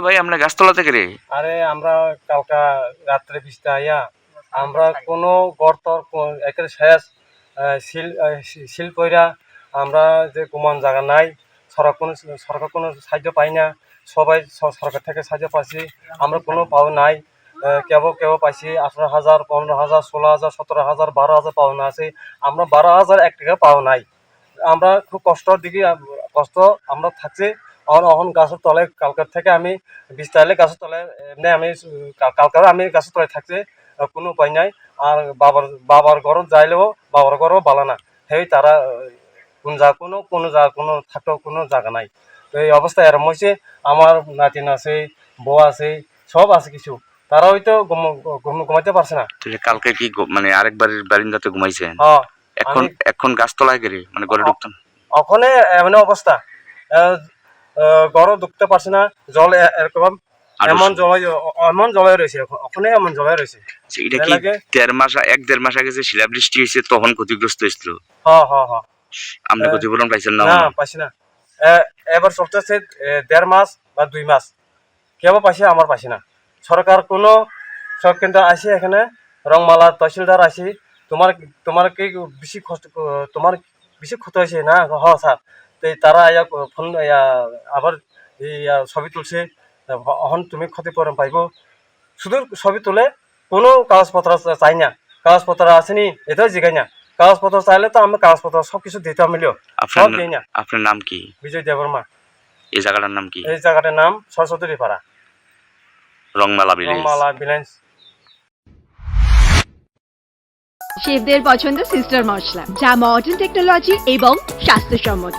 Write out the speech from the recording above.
ভাই, আমরা গাছতলা থেকে রে। আরে, আমরা কালকা রাত্রে বিশটা আইয়া আমরা কোনো গর্তর কো- শেষ শিল শিল কইরা আমরা যে ঘুমান জায়গা নাই সরকার কোনো সরকার কোনো সাহায্য পাই না, সবাই সরকার থেকে সাহায্য পাইছি, আমরা কোনো পাও নাই কেব কেবল পাইছি আঠারো হাজার, পনেরো হাজার, ষোলো হাজার, সতেরো হাজার, বারো হাজার পাওনা আছে, আমরা বারো হাজার এক টাকা পাও নাই। আমরা খুব কষ্টর দিকে কষ্ট আমরা থাকছি অহন অহন গাছের তলে কালকার থেকে আমি বিশ তাহলে গাছের তলে এমনি আমি কালকার আমি গাছের তলে থাকছি আহ, কোনো উপায় নাই আর বাবার বাবার ঘরত যাইলেও বাবার ঘরও বালা না সেই তারা কোন যা কোনো কোনো যা কোনো থাকার কোনো জায়গা নাই তো এই অবস্থায় এরম হয়েছে আমার নাতিন আছে বউ আছে সব আছে কিছু তারা হয়তো ঘুম- ঘুম- ঘুমাইতে পারছে না কালকে কি মানে আরেক বাড়ির বারিন্দাতে ঘুমাইছেন হ্যাঁ এখন এখন গাছতলায় গেলে মানে ঘরে ঢুকতাম ওখানে এমন অবস্থা গড় ঢুকতে পারছে না জল এরকম এমন এমন রয়েছে ওখানে এমন রয়েছে। আচ্ছা, এটা কি দেড় মাস এক দেড় মাস আগে যে শিলাবৃষ্টি হয়েছে তখন ক্ষতিগ্রস্ত হয়েছিল? আপনি। ক্ষতিপূরণ পাইছেন না না পাইছি না। এবার দেড় মাস বা দুই মাস। কেউ পাইছে আমার পাইছি না। সরকার কোনো সব কেন্দ্র আসি এখানে রংমালা তহসিলদার আসি। তোমার তোমার কি বেশি কষ্ট তোমার বেশি ক্ষতি হয়েছে না? হ স্যার। তো তারা ইয়া ফোন ইয়া আবার ইয়া ছবি তুলছে। এখন তুমি ক্ষতিপূরণ পাইব। শুধু ছবি তুলে কোনো কাগজপত্র চাই না। কাগজপত্র আসেনি এটাও জিগাই না। কাগজপত্র চাইলে তো আমি কাগজপত্র সব কিছু দিতে মিলিও। সব আপনার দিই না। আপনার নাম কি? বিজয় দেববর্মা। এই জায়গাটার নাম কি? এই জায়গাটার নাম সরস্বতী পাড়া রংমালা ভিলেজ রংমালা ভিলেন্স শেফদের পছন্দ সিস্টার মশলা যা মডার্ন টেকনোলজি এবং স্বাস্থ্যসম্মত।